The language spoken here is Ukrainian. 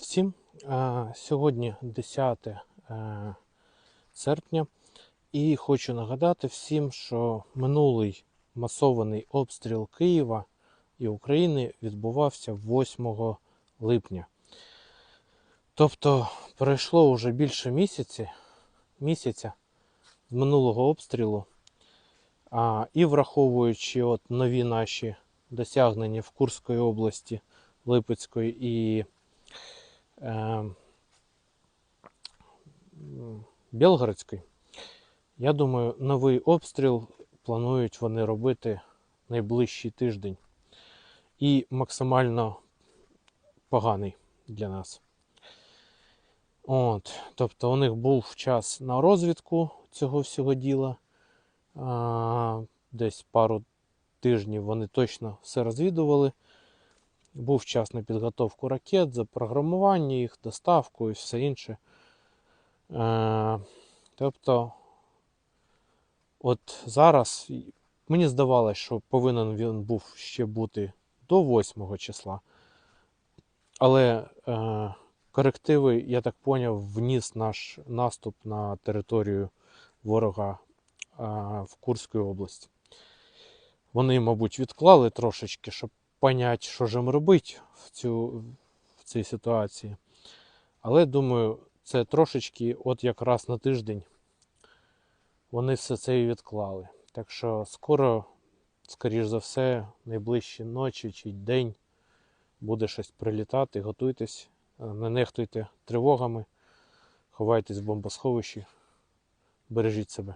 Всім сьогодні 10 е, серпня, і хочу нагадати всім, що минулий масований обстріл Києва і України відбувався 8 липня. Тобто пройшло вже більше місяці, місяця з минулого обстрілу. А, і враховуючи от нові наші досягнення в Курської області, Липецької і е, Білгородської, я думаю, новий обстріл планують вони робити найближчий тиждень. І максимально поганий для нас. От, тобто у них був час на розвідку цього всього діла. Десь пару тижнів вони точно все розвідували. Був час на підготовку ракет, запрограмування їх, доставку і все інше. Е, тобто, от зараз мені здавалося, що повинен він був ще бути до 8 числа. Але е, корективи, я так поняв, вніс наш наступ на територію ворога е, в Курській області. Вони, мабуть, відклали трошечки, щоб понять, що ж їм робити в, цю, в цій ситуації. Але думаю, це трошечки, от якраз на тиждень, вони все це і відклали. Так що скоро, скоріш за все, найближчі ночі чи день буде щось прилітати. Готуйтесь, е, не нехтуйте тривогами, ховайтесь в бомбосховищі, бережіть себе.